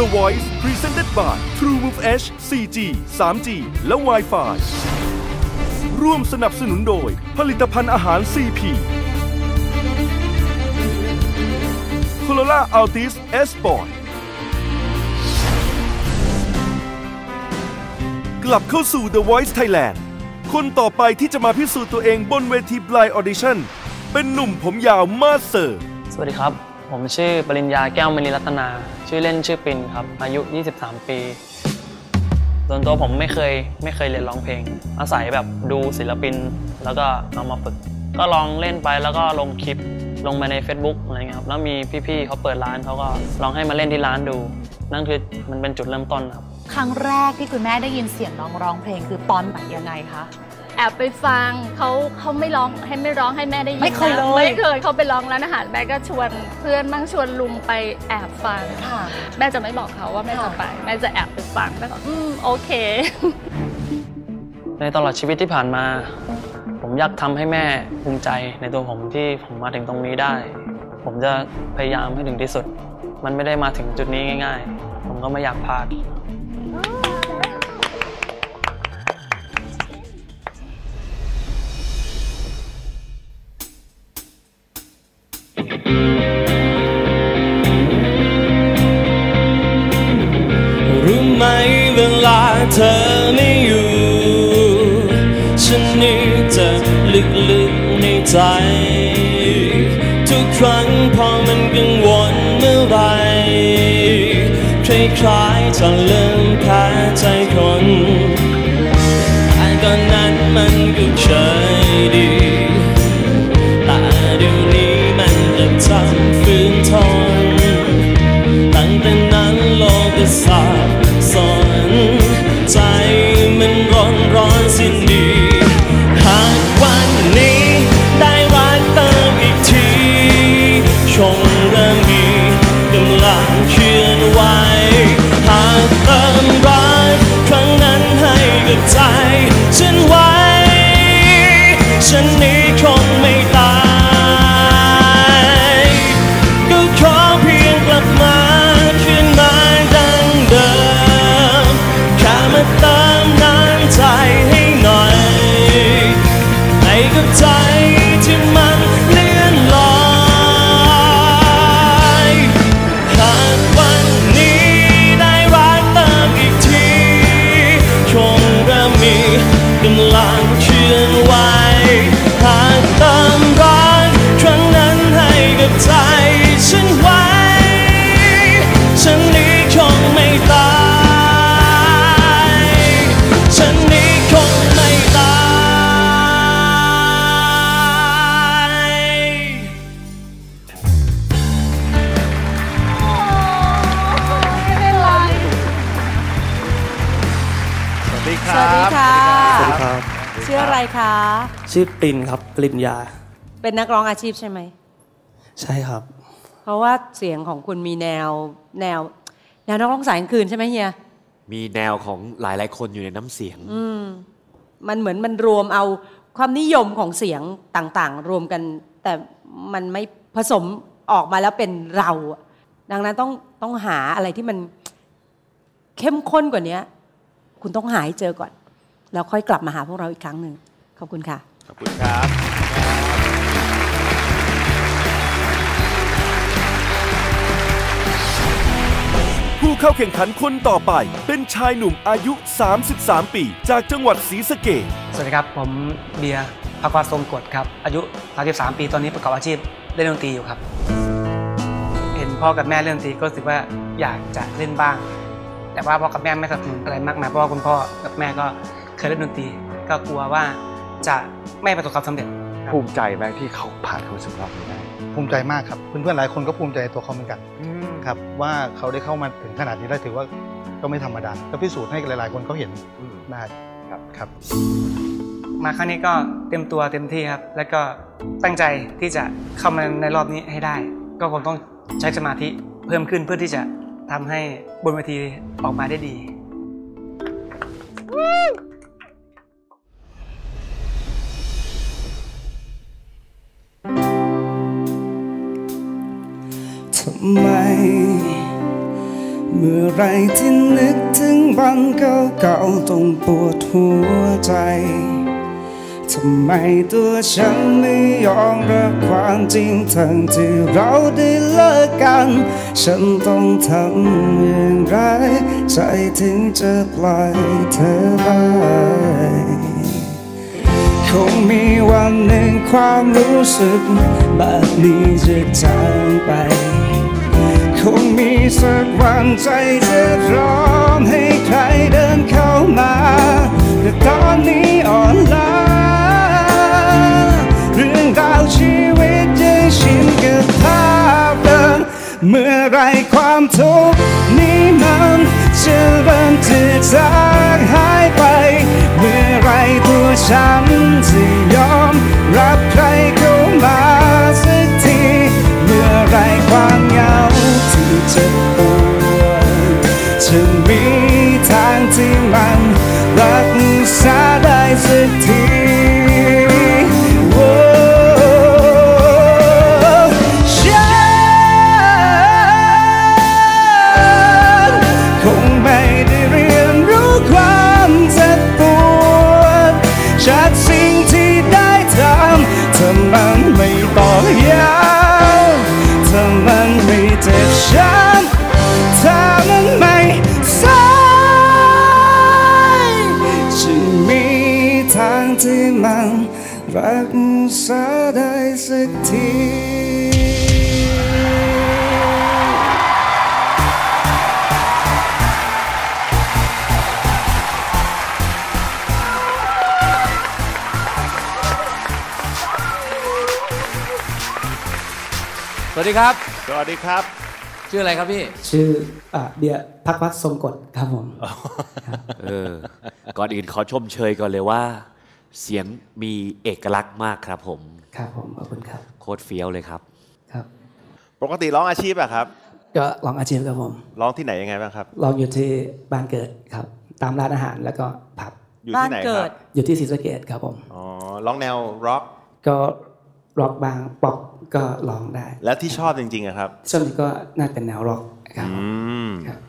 The Voice Presented by TrueMove H 4G 3G และ Wi-Fi ร่วมสนับสนุนโดย ผลิตภัณฑ์อาหาร CP Corolla Altis S Sport กลับเข้าสู่ The Voice Thailand คนต่อไปที่จะมาพิสูจน์ตัวเองบนเวที Blind Audition เป็นหนุ่มผมยาวมาสเซอร์ สวัสดีครับ ผมชื่อปริญญาแก้วมณีรัตนา ชื่อเล่นชื่อปินครับ อายุ 23 ปีส่วนตัวผมไม่เคยไม่เคยเรียนร้องเพลง อาศัยแบบดูศิลปิน แล้วก็เอามาฝึก ก็ลองเล่นไปแล้วก็ลงคลิปลงมาใน Facebook อะไรเงี้ยครับ แล้วมีพี่ๆเขาเปิดร้านเขาก็ลองให้มาเล่นที่ร้านดู นั่นคือมันเป็นจุดเริ่มต้นครับ ครั้งแรกที่คุณแม่ได้ยินเสียงน้องร้องเพลงคือตอนไหนยังไงคะ แอบไปฟังเขาเขาไม่ร้องให้ไม่ร้องให้แม่ได้ยินไม่เคยนะเลยไม่เคยเขาไปร้องร้านอาหารแม่ก็ชวนเพื่อนบ้างชวนลุงไปแอบฟังค่ะแม่จะไม่บอกเขาว่าแม่จะค่ะไปแม่จะแอบไปฟังแล้วก็อืมโอเค ในตลอดชีวิตที่ผ่านมา ผมอยากทำให้แม่ภูมิใจในตัวผมที่ผมมาถึงตรงนี้ได้ ผมจะพยายามให้ถึงที่สุด มันไม่ได้มาถึงจุดนี้ง่าย ๆ ผมก็ไม่อยากพลาด รู้ไหมเวลาเธอไม่อยู่ ฉันนี่จะลึกๆในใจ ทุกครั้งพอมันกังวลเมื่อไหรคล้ายๆจะเริ่มแพ้ใจคนแต่ตอนนั้นมันก็เคย จะทำฝืนทนตั้งแต่นั้นโลกก็สับสนใจมันร้อนร้อนสิ้นดีหากวันนี้ได้รักเติมอีกทีชงเริ่มมีกำลังเคลื่อนไหวหากเติมรักครั้งนั้นให้กับใจฉัน ชื่ออะไรคะ ชื่อปินครับปริญญา เป็นนักร้องอาชีพใช่ไหม ใช่ครับ เพราะว่าเสียงของคุณมีแนวแนว แนวนักร้องสายกลางคืนใช่ไหมเฮีย มีแนวของหลายๆคนอยู่ในน้ำเสียงมันเหมือนมันรวมเอาความนิยมของเสียงต่างๆ รวมกัน แต่มันไม่ผสมออกมาแล้วเป็นเราอะดังนั้นต้องต้องหาอะไรที่มันเข้มข้นกว่านี้ คุณต้องหาให้เจอก่อน แล้วค่อยกลับมาหาพวกเราอีกครั้งหนึ่งขอบคุณค่ะ ขอบคุณครับผู้เข้าแข่งขันคนต่อไป เป็นชายหนุ่มอายุ 33 ปี จากจังหวัดศรีสะเกษสวัสดีครับ ผมเบียร์ภากรทรงกฎครับ อายุ 33 ปีตอนนี้ประกอบอาชีพเล่นดนตรีอยู่ครับ เห็นพ่อกับแม่เล่นดนตรีก็รู้สึกว่าอยากจะเล่นบ้าง แต่ว่าพ่อกับแม่ไม่สนับสนุนอะไรมากมายเพราะว่าคุณพ่อกับแม่ก็เค ยเล่นดนตรี ก็กลัวว่าจะไม่ประสบความสำเร็จภูมิใจไหมที่เขาผ่านเข้าสู่รอบนี้ได้ภูมิใจมากครับเพื่อนๆหลายคนก็ภูมิใจในตัวเขาเหมือนกันครับว่าเขาได้เข้ามาถึงขนาดนี้ได้ถือว่าก็ไม่ธรรมดาก็พิสูจน์ให้หลาย ๆ คนเขาเห็นอืมได้ครับครับ มาครั้งนี้ก็เต็มตัวเต็มที่ครับ แล้วก็ตั้งใจที่จะเข้ามาในรอบนี้ให้ได้ ก็คงต้องใช้สมาธิเพิ่มขึ้นเพื่อที่จะทำให้บนเวทีออกมาได้ดี ทำไมมื่อไรที่นึกถึงวันเก่าๆต้องปวดหัวใจ ทำไมตัวฉันไม่ยอมรับความจริงทั้งที่เราได้เลิกกัน ฉันต้องทำอย่างไร ใจถึงจะปล่อยเธอไปคงมีวันหนึ่งความรู้สึกแบบนี้จะจางไป คงมีสักวันใจจะพร้อมให้ใครเดินเข้ามา แต่ตอนนี้อ่อนล้าเรื่องราวชีวิตยังชินกับภาพเดิมเมื่อไรความทุกข์นี้มันจะเริ่มจะจางหายไป เมื่อไรตัวฉันจะยอมรับใครเข้ามา เจ็บปวดจะมีทางที่มันรักษาได้สักทีฉันคงไม่ได้เรียนรู้ความเจ็บปวดจากสิ่งที่ได้ทำถ้ามันไม่ต่อยา มันรักษาได้สักทีสวัสดีครับ สวัสดีครับ ชื่ออะไรครับพี่ ชื่ออ่าเบียร์พักวัดทรงกฎครับผม เออ ก่อนอื่นขอชมเชยก่อนเลยว่า เสียงมีเอกลักษณ์มากครับผมครับผมขอบคุณครับโคตรเฟี้ยวเลยครับครับ ปกติร้องอาชีพอะครับ ก็ลองอาชีพครับผมร้องที่ไหนยังไงบ้างครับลองอยู่ที่บ้านเกิดครับ ตามร้านอาหารแล้วก็ผับอยู่ที่ไหนครับอยู่ที่ศรีสะเกดครับผมอ๋อร้องแนวร็อกก็ร็อกบางป๊อปก็ร้องได้ แล้วที่ชอบจริงๆอะครับช่วงนี้ก็น่าเป็นแนวร็อกครับอืมครับ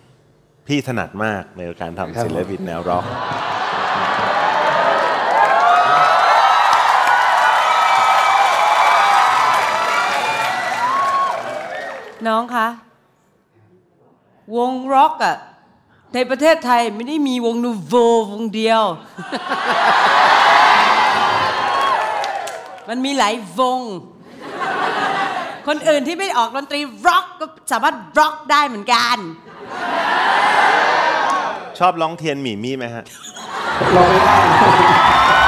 พี่ถนัดมากในการครัทำบศิลปินแนวร็อก น้องคะวงร็อกอะในประเทศไทยไม่ได้มีวงนูโววงเดียว มันมีหลายวง คนอื่นที่ไม่ออกดนตรีร็อกก็สามารถร็อกได้เหมือนกัน ชอบร้องเทียนหมี่มี่ไหมฮะร้องไม่ได้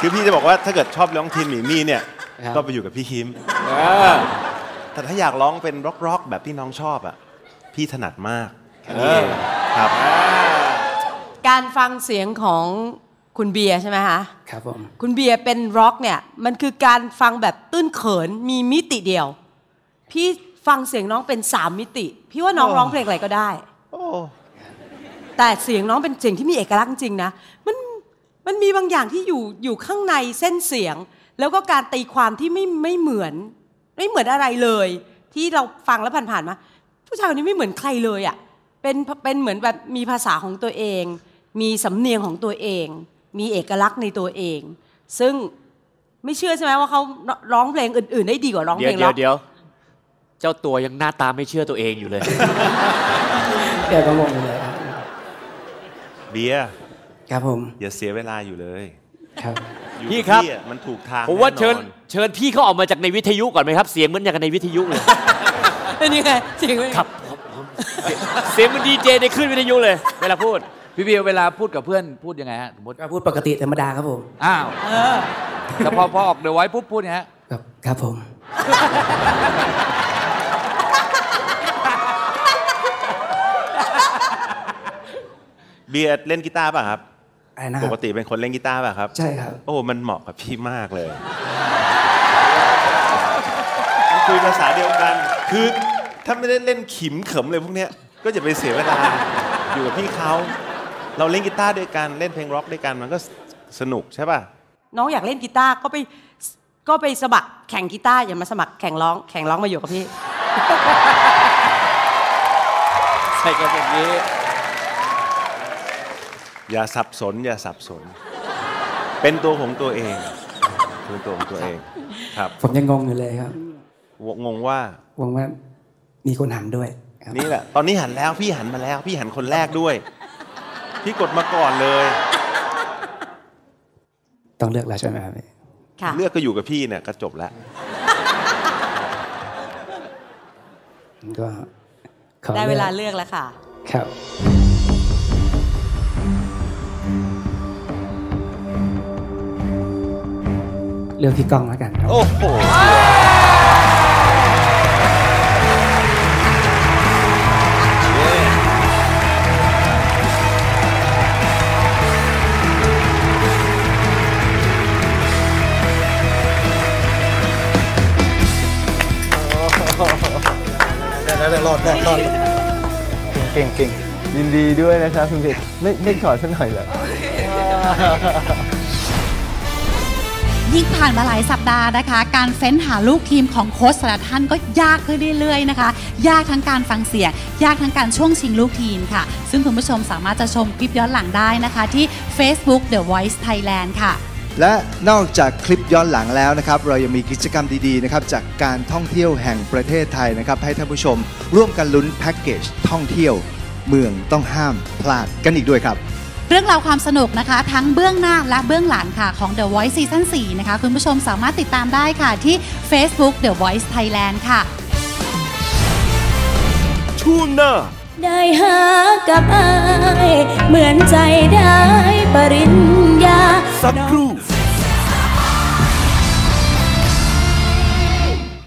คือพี่จะบอกว่าถ้าเกิดชอบร้องเทียนหมี่มี่เนี่ย ครับ ก็ไปอยู่กับพี่คิม แต่ถ้าอยากร้องเป็นร็อกร็อกๆแบบที่น้องชอบอะพี่ถนัดมากแค่นี้เองครับ การฟังเสียงของคุณเบียร์ใช่ไหมคะ ครับผม คุณเบียร์เป็นร็อกเนี่ย มันคือการฟังแบบตื้นเขินมีมิติเดียว พี่ฟังเสียงน้องเป็นสามมิติ พี่ว่าน้องโอ้ร้องเพลงอะไรก็ได้ โอ้ แต่เสียงน้องเป็นเสียงที่มีเอกลักษณ์จริงๆนะ มัน มันมีบางอย่างที่อยู่อยู่ข้างในเส้นเสียง แล้วก็การตีความที่ไม่ไม่เหมือน ไม่เหมือนอะไรเลย ที่เราฟังแล้วผ่านๆมา ผู้ชายคนนี้ไม่เหมือนใครเลยอะ่ะเป็นเป็นเหมือนแบบมีภาษาของตัวเอง มีสำเนียงของตัวเอง มีเอกลักษณ์ในตัวเอง ซึ่งไม่เชื่อใช่ไหมว่าเขาร้องเพลงอื่น ๆ ได้ดีกว่าร้องเดี๋เพยลวงเดี๋ร็ยวอกเดี๋ยวเจ้าตัวยังหน้าตาไม่เชื่อตัวเองอยู่เลยแกก็งงอยู่เลยครับเบียร์ ครับผม อย่าเสียเวลาอยู่เลยครับอยู่พี่กับครับอะมันถูกทางผมว่าแน่นอน เชิญเชิญพี่เขาออกมาจากในวิทยุก่อนไหมครับ เสียงเหมือนอย่างกับในวิทยุเลยเป็นยังไงจริงไหมครับ เสียงเหมันดีเจในคลื่นวิทยุเลย เวลาพูด พี่เบียร์เวลาพูดกับเพื่อนพูดยังไงฮะสมมติก็พูดปกติธรรมดาครับผมอ้าวเออแต่พอพอออกเดอะไว้ปุ๊บพูดไงฮะครับครับผม เบียร์เล่นกีตาร์ป่ะครับ อะไรนะคปรับกติเป็นคนเล่นกีตาร์ป่ะครับ ใช่ครับ โอ้ มันเหมาะกับพี่มากเลย มันคุยภาษาเดียวกัน คือถ้าไม่ได้เล่นขิมเขิมเลยพวกเนี้ย ก็จะไปเสียเวลา อยู่กับพี่เขา เราเล่นกีตาร์ด้วยกัน เล่นเพลงร็อกด้วยกัน มันก็สนุกใช่ป่ะ น้องอยากเล่นกีตาร์ก็ไปก็ไปสมัครแข่งกีตาร์อย่ามาสมัครแข่งร้อง แข่งร้องมาอยู่กับพี่ ใส่กันอย่างนี้ อย่าสับสน อย่าสับสน เป็นตัวของตัวเองเป็นตัวของตัวเองครับผมยังงงอยู่เลยครับงงว่างงว่ามีคนหันด้วยนี่แหละ ตอนนี้หันแล้วพี่หันมาแล้ว พี่หันคนแรกด้วย พี่กดมาก่อนเลย ต้องเลือกแล้วใช่ไหมครับค่ะเลือกก็อยู่กับพี่เนี่ยก็จบแล้วก็ขอได้เวลาอกเลือกแล้วค่ะ ครับ เลือกพี่ก้องแล้วกันครับโอ้โหได้ได้ได้รอดได้รอดเก่งเก่งยินดีด้วยนะครับคุณเพชรไม่ไม่ขอสักหน่อยเหรอ ยิ่งผ่านมาหลายสัปดาห์นะคะ การเฟ้นหาลูกทีมของโค้ชแต่ละท่านก็ยากขึ้นเรื่อยๆนะคะ ยากทั้งการฟังเสียง ยากทั้งการช่วงชิงลูกทีมค่ะ ซึ่งคุณผู้ชมสามารถจะชมคลิปย้อนหลังได้นะคะที่ Facebook The Voice Thailand ค่ะ และนอกจากคลิปย้อนหลังแล้วนะครับ เรายังมีกิจกรรมดีๆนะครับจากการท่องเที่ยวแห่งประเทศไทยนะครับ ให้ท่านผู้ชมร่วมกันลุ้นแพ็กเกจท่องเที่ยว เมืองต้องห้ามพลาดกันอีกด้วยครับ เรื่องราวความสนุกนะคะ ทั้งเบื้องหน้าและเบื้องหลังค่ะของ The Voice Season 4 นะคะ คุณผู้ชมสามารถติดตามได้ค่ะที่ Facebook The Voice Thailand ค่ะ ช่วงหน้า ได้หากับอาย เหมือนใจได้ปริญญาสักครู่